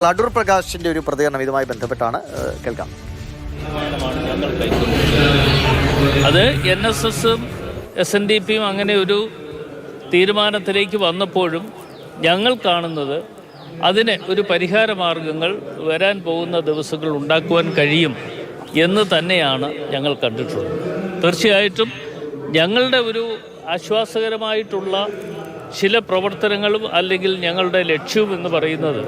അടൂർ പ്രകാശിന്റെ ഒരു പ്രതികരണം ഇതുമായി ബന്ധപ്പെട്ടാണ് കേൾക്കാം. അത് എൻ എസ് എസും എസ് എൻ ഡി പിയും അങ്ങനെ ഒരു തീരുമാനത്തിലേക്ക് വന്നപ്പോഴും ഞങ്ങൾ കാണുന്നത് അതിന് ഒരു പരിഹാര മാർഗങ്ങൾ വരാൻ പോകുന്ന ദിവസങ്ങൾ ഉണ്ടാക്കുവാൻ കഴിയും എന്ന് തന്നെയാണ് ഞങ്ങൾ കണ്ടിട്ടുള്ളത്. തീർച്ചയായിട്ടും ഞങ്ങളുടെ ഒരു ആശ്വാസകരമായിട്ടുള്ള ചില പ്രവർത്തനങ്ങളും അല്ലെങ്കിൽ ഞങ്ങളുടെ ലക്ഷ്യവും എന്ന് പറയുന്നത്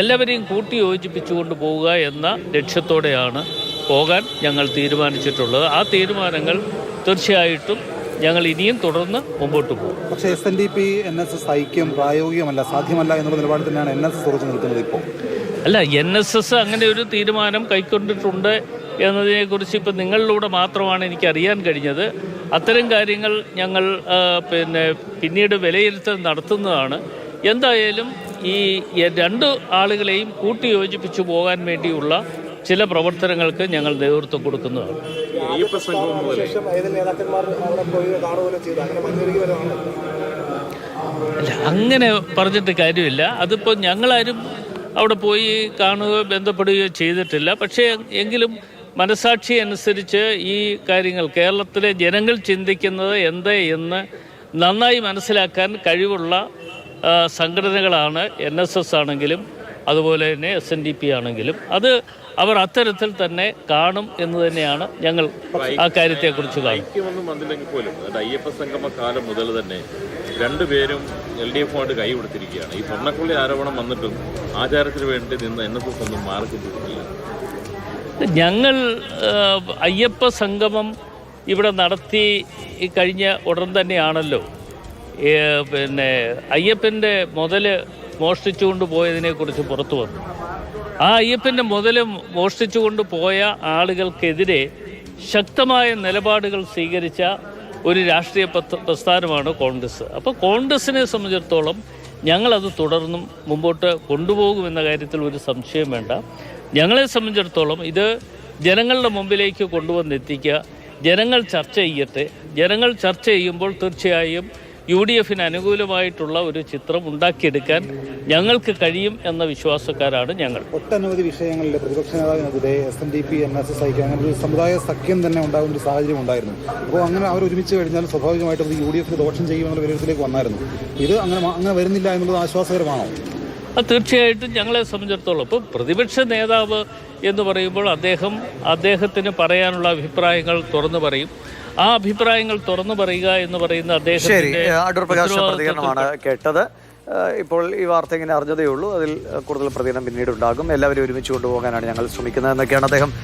എല്ലാവരെയും കൂട്ടി യോജിപ്പിച്ചുകൊണ്ട് പോവുക എന്ന ലക്ഷ്യത്തോടെയാണ് പോകാൻ ഞങ്ങൾ തീരുമാനിച്ചിട്ടുള്ളത്. ആ തീരുമാനങ്ങൾ തീർച്ചയായിട്ടും ഞങ്ങൾ ഇനിയും തുടർന്ന് മുമ്പോട്ട് പോകും. പക്ഷേ S N D P N S S ഐക്യം പ്രായോഗികമല്ല സാധ്യമല്ല എന്നുള്ള നിലപാട് തന്നെയാണ് എൻ എസ് എസ് ഉറച്ചു നിൽക്കുന്നത് ഇപ്പോൾ. അല്ല എൻ എസ് എസ് അങ്ങനെ ഒരു തീരുമാനം കൈക്കൊണ്ടിട്ടുണ്ട് എന്നതിനെക്കുറിച്ച് ഇപ്പം നിങ്ങളിലൂടെ മാത്രമാണ് എനിക്ക് അറിയാൻ കഴിഞ്ഞത്. അത്തരം കാര്യങ്ങൾ ഞങ്ങൾ പിന്നെ പിന്നീട് വിലയിരുത്തൽ നടത്തുന്നതാണ് എന്തായാലും ഈ രണ്ട് ആളുകളെയും കൂട്ടി യോജിപ്പിച്ചു പോകാൻ വേണ്ടിയുള്ള ചില പ്രവർത്തനങ്ങൾക്ക് ഞങ്ങൾ നേതൃത്വം കൊടുക്കുന്നതാണ്. അല്ല അങ്ങനെ പറഞ്ഞിട്ട് കാര്യമില്ല. അതിപ്പോൾ ഞങ്ങളാരും അവിടെ പോയി കാണുകയോ ബന്ധപ്പെടുകയോ ചെയ്തിട്ടില്ല. പക്ഷേ എങ്കിലും മനസാക്ഷി അനുസരിച്ച് ഈ കാര്യങ്ങൾ കേരളത്തിലെ ജനങ്ങൾ ചിന്തിക്കുന്നത് എന്ത് എന്ന് നന്നായി മനസ്സിലാക്കാൻ കഴിവുള്ള സംഘടനകളാണ് എൻ എസ് എസ് ആണെങ്കിലും അതുപോലെ തന്നെ എസ് എൻ ഡി പി ആണെങ്കിലും. അത് അവർ അത്തരത്തിൽ തന്നെ കാണും എന്ന് തന്നെയാണ് ഞങ്ങൾ ആ കാര്യത്തെക്കുറിച്ച് ഐക്യമൊന്നും വന്നില്ലെങ്കിൽ പോലും അയ്യപ്പ സംഗമ കാലം മുതൽ തന്നെ രണ്ടുപേരും എൽ ഡി എഫുമായിട്ട് കൈ കൊടുത്തിരിക്കുകയാണ്. ഈ പൊണ്ണക്കുള്ളി ആരോപണം വന്നിട്ടും ആചാരത്തിന് വേണ്ടി നിന്ന് എൻ എസ് എസ് ഒന്നും മാറി ചിന്തിച്ചിട്ടില്ല ഞങ്ങൾ അയ്യപ്പ സംഗമം ഇവിടെ നടത്തി കഴിഞ്ഞ ഉടൻ തന്നെയാണല്ലോ. പിന്നെ അയ്യപ്പന്റെ മുതൽ മോഷ്ടിച്ചുകൊണ്ട് പോയതിനെക്കുറിച്ച് പുറത്തു വന്നു. ആ അയ്യപ്പന്റെ മുതൽ മോഷ്ടിച്ചുകൊണ്ട് പോയ ആളുകൾക്കെതിരെ ശക്തമായ നിലപാടുകൾ സ്വീകരിച്ച ഒരു രാഷ്ട്രീയ പ്രസ്ഥാനമാണ് കോൺഗ്രസ്. അപ്പോൾ കോൺഗ്രസിനെ സംബന്ധിച്ചിടത്തോളം ഞങ്ങളത് തുടർന്നും മുമ്പോട്ട് കൊണ്ടുപോകുമെന്ന കാര്യത്തിൽ ഒരു സംശയം വേണ്ട. ഞങ്ങളെ സംബന്ധിച്ചിടത്തോളം ഇത് ജനങ്ങളുടെ മുമ്പിലേക്ക് കൊണ്ടുവന്നെത്തിക്കുക ജനങ്ങൾ ചർച്ച ചെയ്യട്ടെ. ജനങ്ങൾ ചർച്ച ചെയ്യുമ്പോൾ തീർച്ചയായും യു ഡി എഫിന് അനുകൂലമായിട്ടുള്ള ഒരു ചിത്രം ഉണ്ടാക്കിയെടുക്കാൻ ഞങ്ങൾക്ക് കഴിയും എന്ന വിശ്വാസക്കാരാണ് ഞങ്ങൾ. ഒട്ടനവധി വിഷയങ്ങളിൽ പ്രതിപക്ഷ നേതാവിനെതിരെ S N D P N S S ഐക്ക് അങ്ങനെ ഒരു സമുദായ സഖ്യം തന്നെ ഉണ്ടാകുന്ന ഒരു സാഹചര്യം ഉണ്ടായിരുന്നു. അപ്പോൾ അങ്ങനെ അവർ ഒരുമിച്ച് കഴിഞ്ഞാൽ സ്വാഭാവികമായിട്ടും അത് യു ഡി എഫിന് ദോഷം ചെയ്യുമെന്നുള്ള വിലയിരുത്തലേക്ക് വന്നായിരുന്നു. ഇത് അങ്ങനെ അങ്ങനെ വരുന്നില്ല എന്നുള്ളത് ആശ്വാസകരമാണോ? അത് തീർച്ചയായിട്ടും ഞങ്ങളെ സംബന്ധിച്ചിടത്തോളം. ഇപ്പോൾ പ്രതിപക്ഷ നേതാവ് എന്ന് പറയുമ്പോൾ അദ്ദേഹം അദ്ദേഹത്തിന് പറയാനുള്ള അഭിപ്രായങ്ങൾ തുറന്നു പറയും. ആ അഭിപ്രായങ്ങൾ തുറന്നു പറയുക എന്ന് പറയുന്ന ശരി അദ്ദേഹത്തിന്റെ ഏഹ്, അടൂർ പ്രകാശ് പ്രതികരണമാണ് കേട്ടത്. ഏഹ്, ഇപ്പോൾ ഈ വാർത്ത ഇങ്ങനെ അറിഞ്ഞതേ ഉള്ളൂ അതിൽ കൂടുതൽ പ്രതികരണം പിന്നീട് ഉണ്ടാകും. എല്ലാവരും ഒരുമിച്ച് കൊണ്ടുപോകാനാണ് ഞങ്ങൾ ശ്രമിക്കുന്നത്. എന്നൊക്കെയാണ് അദ്ദേഹം